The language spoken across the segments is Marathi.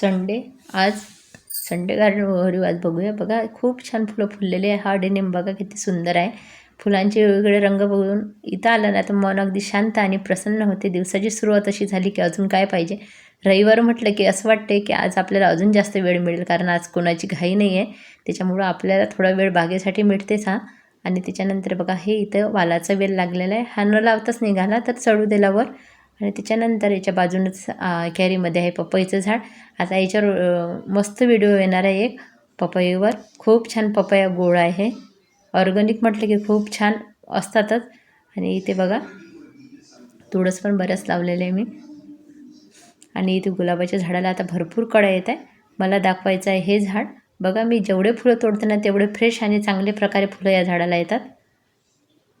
संडे आज संडे गार्डन आज बघूया. बघा खूप छान फुलं फुललेले आहे. हा डेनिम बघा किती सुंदर आहे. फुलांचे वेगवेगळे रंग बघून इथं आलं ना तर मन अगदी शांत आणि प्रसन्न होते. दिवसाची सुरुवात अशी झाली की अजून काय पाहिजे? रविवार म्हटलं की असं वाटते की आज आपल्याला अजून जास्त वेळ मिळेल कारण आज कोणाची घाई नाही आहे त्याच्यामुळं आपल्याला थोडा वेळ बागेसाठी मिळतेच हा. आणि त्याच्यानंतर बघा हे इथं वालाचा वेल लागलेला आहे. हा न लावताच निघाला तर चढू दिल्यावर आणि त्याच्यानंतर याच्या बाजूनच कॅरीमध्ये आहे पपईचं झाड. आता याच्यावर मस्त व्हिडिओ येणार आहे एक पपईवर. खूप छान पपया गोळ आहे. ऑर्गॅनिक म्हटलं की खूप छान असतातच. आणि इथे बघा तुळस पण बऱ्याच लावलेले आहे मी. आणि इथे गुलाबाच्या झाडाला आता भरपूर कळा येत आहे मला दाखवायचं आहे हे झाड. बघा मी जेवढे फुलं तोडते ना तेवढे फ्रेश आणि चांगले प्रकारे फुलं या झाडाला येतात.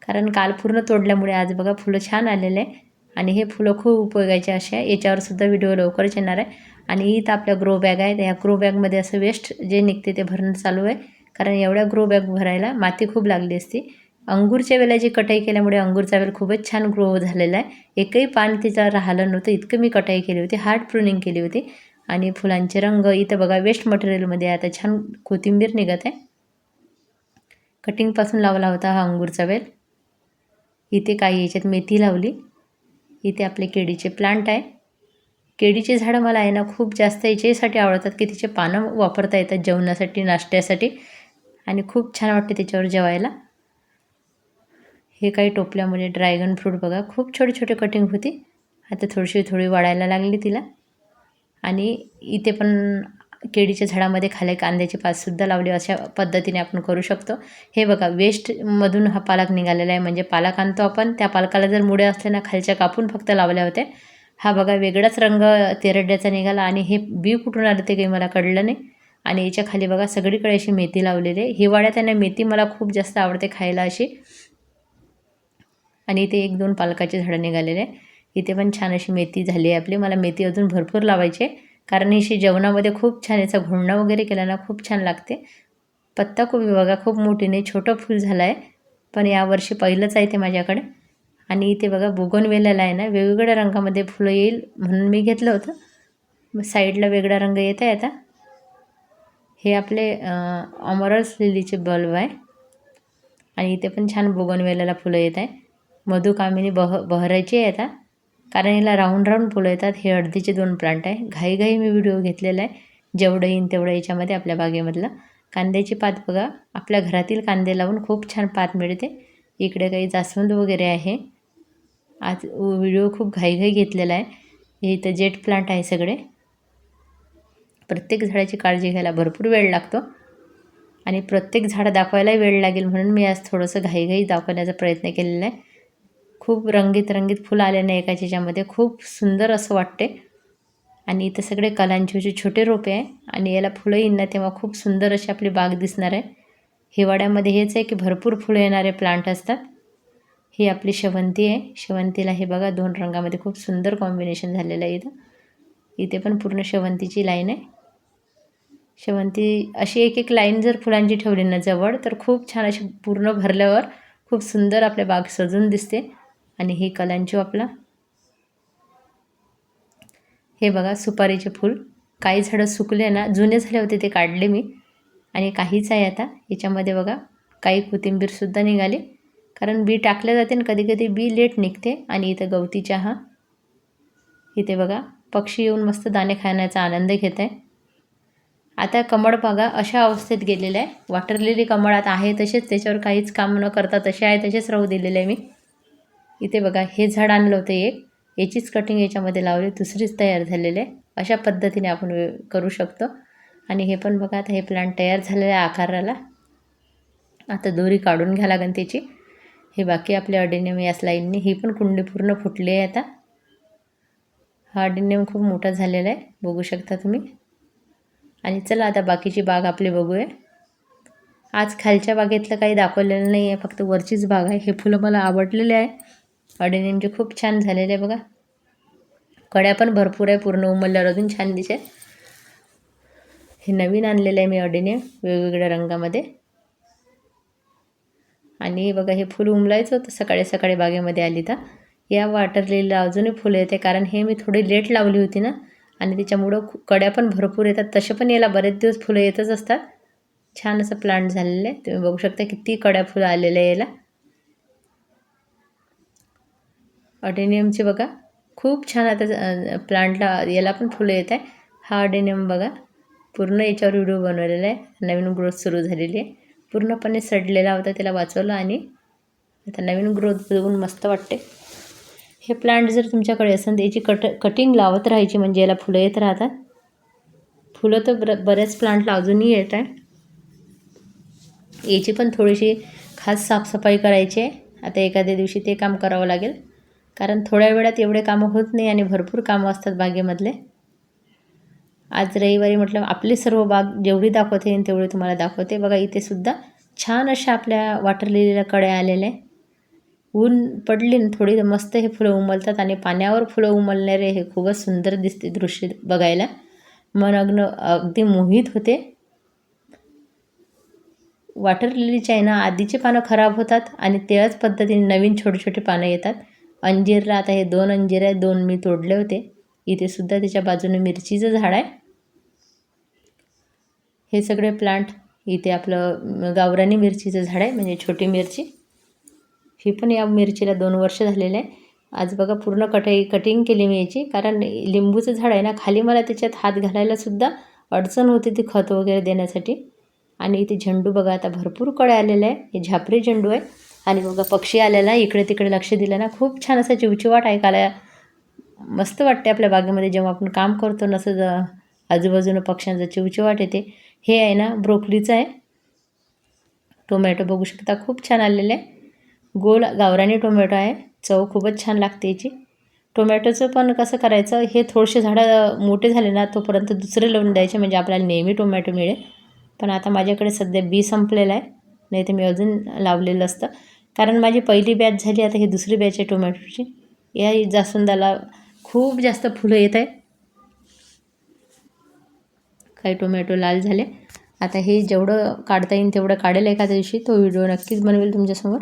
कारण काल पूर्ण तोडल्यामुळे आज बघा फुलं छान आलेले आहे. आणि हे फुलं खूप उपयोगाचे असे आहे. याच्यावरसुद्धा व्हिडिओ लवकरच येणार आहे. आणि इथं आपल्या ग्रो बॅग आहेत. ह्या ग्रो बॅगमध्ये असं वेस्ट जे निघते ते भरणं चालू आहे. कारण एवढ्या ग्रो बॅग भरायला माती खूप लागली असती. अंगूरच्या वेळेला कटाई केल्यामुळे अंगूरचा वेल खूपच छान ग्रो झालेला आहे. एकही पान तिचा राहिलं नव्हतं. इतकं मी कटाई केली होती. हार्ड प्रुनिंग केली होती. आणि फुलांचे रंग इथं बघा वेस्ट मटेरियलमध्ये आता छान कोथिंबीर निघत आहे. कटिंगपासून लावला होता हा अंगूरचा वेल. इथे काही याच्यात मेथी लावली. इथे आपले केळीचे प्लांट आहे. केळीचे झाडं मला आहे ना खूप जास्त याच्यासाठी आवडतात की तिचे पानं वापरता येतात जेवणासाठी नाश्त्यासाठी. आणि खूप छान वाटते त्याच्यावर जेवायला. हे काही टोपल्यामध्ये ड्रॅगन फ्रूट बघा खूप छोटे छोटे कटिंग होती. आता थोडीशी थोडी वाढायला लागली तिला. आणि इथे पण केळीच्या झाडामध्ये खाली कांद्याचे पातसुद्धा लावले अशा पद्धतीने आपण करू शकतो. हे बघा वेस्टमधून हा पालक निघालेला आहे. म्हणजे पालक आणतो आपण त्या पालकाला जर मुळे असले ना खालच्या कापून फक्त लावल्या होत्या हा बघा वेगळाच रंग तेरड्याचा निघाला आणि हे बी कुठून आलं ते काही मला कळलं नाही. आणि याच्या खाली बघा सगळीकडे अशी मेथी लावलेली आहे. हिवाळ्यात त्यांना मेथी मला खूप जास्त आवडते खायला अशी. आणि इथे एक दोन पालकाचे झाडं निघालेले आहे. इथे पण छान अशी मेथी झाली आहे आपली. मला मेथी अजून भरपूर लावायची आहे. कारण ही जेवणामध्ये खूप छान याचा घुंडा वगैरे केल्यानं खूप छान लागते. पत्ताकोबी बघा खूप मोठी नाही छोटं फूल झालं आहे पण यावर्षी पहिलंच आहे ते माझ्याकडे. आणि इथे बघा बुगन आहे ना वेगवेगळ्या रंगामध्ये फुलं येईल म्हणून मी घेतलं होतं. मग साईडला वेगळा रंग येत आहे आता. हे आपले अमरस लिलीचे बल्ब आहे. आणि इथे पण छान बुगनवेलेला फुलं येत आहे. मधुकामिनी बह बहरायची आहे आता. कारण याला राऊंड राऊंड फुलं येतात. हे हळदीचे दोन प्लांट आहे. घाईघाई मी व्हिडिओ घेतलेला आहे. जेवढं येईन तेवढं याच्यामध्ये आपल्या बागेमधलं. कांद्याची पात बघा. आपल्या घरातील कांदे लावून खूप छान पात मिळते. इकडे काही जास्वंद वगैरे आहे. आज व्हिडिओ खूप घाईघाई घेतलेला आहे. हे इथं जेट प्लांट आहे सगळे. प्रत्येक झाडाची काळजी घ्यायला भरपूर वेळ लागतो. आणि प्रत्येक झाड दाखवायलाही वेळ लागेल म्हणून मी आज थोडंसं घाईघाई दाखवण्याचा प्रयत्न केलेला आहे. खूप रंगीत रंगीत फुलं आल्याने एका याच्यामध्ये. खूप सुंदर असं वाटते आणि इथं सगळे कलांची छोटे रोपे आहे. आणि याला फुलं येईन ना तेव्हा खूप सुंदर अशी आपली बाग दिसणार आहे. हिवाळ्यामध्ये हेच आहे की भरपूर फुलं येणारे प्लांट असतात. ही आपली शेवंती आहे. शेवंतीला हे बघा दोन रंगामध्ये खूप सुंदर कॉम्बिनेशन झालेलं आहे इथं. इथे पण पूर्ण शेवंतीची लाईन आहे. शेवंती अशी एक एक लाईन जर फुलांची ठेवली ना जवळ तर खूप छान अशी पूर्ण भरल्यावर खूप सुंदर आपल्या बाग सजून दिसते. आणि हे कलांचो आपला. हे बघा सुपारीचे फूल. काही झाडं सुकले ना जुने झाले होते ते काढले मी. आणि काहीच आहे आता. याच्यामध्ये बघा काही कोथिंबीरसुद्धा निघाली. कारण बी टाकले जाते आणि कधी कधी बी लेट निघते. आणि इथं गवती चहा. इथे बघा पक्षी येऊन मस्त दाणे खाण्याचा आनंद घेत आहे आता कमळ बघा अशा अवस्थेत गेलेलं आहे. वाटरलेली कमळ आता आहे तसेच त्याच्यावर काहीच काम न करता तसे आहे तसेच राहू दिलेले आहे मी. इथे बघा हे झाड आणलं होतं एक. याचीच कटिंग याच्यामध्ये लावली दुसरीच तयार झालेले आहे. अशा पद्धतीने आपण करू शकतो. आणि हे पण बघा आता हे प्लांट तयार झालेल्या आहे आकाराला. आता दोरी काढून घ्या लागेल त्याची. हे बाकी आपल्या अडिनियम याच लाईनने ही पण कुंडी पूर्ण फुटली आहे आता. हा अडिनियम खूप मोठा झालेला आहे. बघू शकता तुम्ही. आणि चला आता बाकीची बाग आपली बघूया. आज खालच्या बागेतलं काही दाखवलेलं नाही आहे फक्त वरचीच बाग आहे. हे फुलं मला आवडलेले आहे. अडिनियमचे खूप छान झालेले आहे बघा. कड्या पण भरपूर आहे पूर्ण उमलल्यावर अजून छान दिसेल. हे नवीन आणलेलं आहे मी अडिनियम वेगवेगळ्या रंगामध्ये. आणि बघा हे फुल उमलायचं होतं सकाळी सकाळी बागेमध्ये आली तर. या वॉटर लिलीला अजूनही फुलं येते कारण हे मी थोडी लेट लावली होती ना. आणि त्याच्यामुळं कड्या पण भरपूर येतात. तसे पण याला बरेच दिवस फुलं येतच असतात. छान असं प्लांट झालेलं आहे. तुम्ही बघू शकता किती कड्या फुलं आलेलं आहे याला. अडेनियमचे बघा. खूप छान आता प्लांटला याला पण फुलं येत आहे. हा अडेनियम बघा. पूर्ण याच्यावर व्हिडिओ बनवलेला आहे. नवीन ग्रोथ सुरू झालेली आहे. पूर्णपणे सडलेला होता त्याला वाचवलं आणि आता नवीन ग्रोथ बघून मस्त वाटते. हे प्लांट जर तुमच्याकडे असेल तर याची कट कटिंग लावत राहायची म्हणजे याला फुलं येत राहतात. फुलं तर बर बऱ्याच प्लांटला अजूनही येत आहे. याची पण थोडीशी खास साफसफाई करायची आहे. आता एखाद्या दिवशी ते काम करावं लागेल. कारण थोड्या वेळात एवढे कामं होत नाही आणि भरपूर कामं असतात बागेमधले. आज रविवारी म्हटलं आपली सर्व बाग जेवढी दाखवते येईल तेवढी तुम्हाला दाखवते. बघा इथे सुद्धा छान अशा आपल्या वाटर लिलीला कड्या आलेल्या आहे. ऊन पडली ना थोडी मस्त हे फुलं उमलतात आणि पाण्यावर फुलं उमलणारे हे खूपच सुंदर दिसते दृश्य बघायला. मन अग्न अगदी मोहित होते. वॉटर लिलीचे आहे ना आधीचे पानं खराब होतात आणि त्याच पद्धतीने नवीन छोटे छोटे पानं येतात. अंजीरला आता हे दोन अंजीर आहे दोन मी तोडले होते. इथे सुद्धा त्याच्या बाजूने मिरचीचं झाड आहे. हे सगळे प्लांट इथे आपलं गावरानी मिरचीचं झाड आहे म्हणजे छोटी मिरची. ही पण या मिरचीला दोन वर्ष झालेलं आहे. आज बघा पूर्ण कटाई कटिंग केली मी याची. कारण लिंबूचं झाड आहे ना खाली मला त्याच्यात हात घालायलासुद्धा अडचण होती ती खत वगैरे देण्यासाठी. आणि इथे झेंडू बघा आता भरपूर कळे आलेले आहे हे झापरी झेंडू आहे. आणि बघा पक्षी आलेला इकडे तिकडे लक्ष दिलं ना खूप छान असं चिवचिवाट ऐकायला मस्त वाटते आपल्या बागेमध्ये. जेव्हा आपण काम करतो नसं आजूबाजूनं पक्ष्यांचं चिवचिवाट येते. हे आहे ना ब्रोकलीचं आहे. टोमॅटो बघू शकता खूप छान आलेलं आहे. गोल गावरानी टोमॅटो आहे. चव खूपच छान लागते याची. टोमॅटोचं पण कसं करायचं हे थोडेसे झाडं मोठे झाले ना तोपर्यंत दुसरे लावून द्यायचे म्हणजे आपल्याला नेहमी टोमॅटो मिळेल. पण आता माझ्याकडे सध्या बी संपलेलं आहे. नाही तर मी अजून लावलेलं असतं. कारण माझी पहिली बॅच झाली आता ही दुसरी बॅच आहे टोमॅटोची. या जास्वंदाला खूप जास्त फुलं येत आहे काही टोमॅटो लाल झाले. आता हे जेवढं काढता येईल तेवढं काढेल एखाद्या दिवशी. तो व्हिडिओ नक्कीच बनवेल तुमच्यासमोर.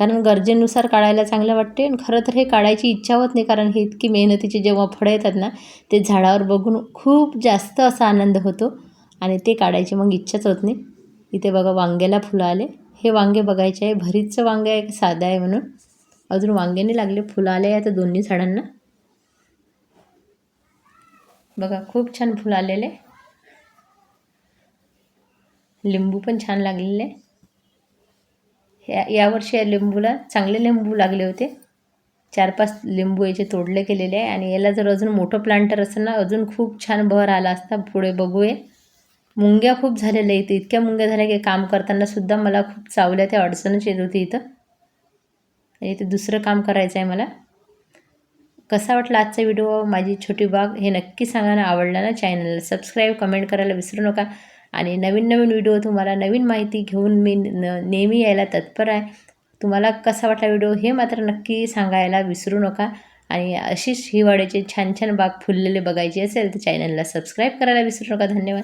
कारण गरजेनुसार काढायला चांगलं वाटते आणि खरं तर हे काढायची इच्छा होत नाही कारण हे इतकी मेहनतीचे जेव्हा फळं येतात ना ते झाडावर बघून खूप जास्त असा आनंद होतो. आणि ते काढायची मग इच्छाच होत नाही. इथे बघा वांग्याला फुलं आले. हे वांगे बघायचे आहे. भरीतचं वांगे आहे साधं आहे म्हणून. अजून वांग्याने लागले फुलं आले आहे आता दोन्ही झाडांना. बघा खूप छान फुलं आलेले लिंबू पण छान लागलेले या यावर्षी या लिंबूला चांगले लिंबू लागले होते. चार पाच लिंबू याचे तोडले गेलेले आहे. आणि याला जर अजून मोठं प्लांटर असेल ना अजून खूप छान बहर आला असता पुढे बघूया. मुंग्या खूप झालेल्या इथं इतक्या मुंग्या झाल्या की काम करताना सुद्धा मला खूप चावल्या. त्या अडचणच येत होती इथं. आणि दुसरं काम करायचं आहे मला. कसा वाटला आजचा व्हिडिओ? माझी छोटी बाग हे नक्की सांगा ना. आवडला ना चॅनलला सबस्क्राईब कमेंट करायला विसरू नका. आणि नवीन नवीन व्हिडिओ तुम्हाला नवीन माहिती घेऊन मी न नेहमी यायला तत्पर आहे. तुम्हाला कसा वाटला व्हिडिओ? हे मात्र नक्की सांगायला विसरू नका. आणि अशीच हिवाळ्याचे छान छान बाग फुललेले बघायची असेल तर चॅनलला सबस्क्राईब करायला विसरू नका. धन्यवाद.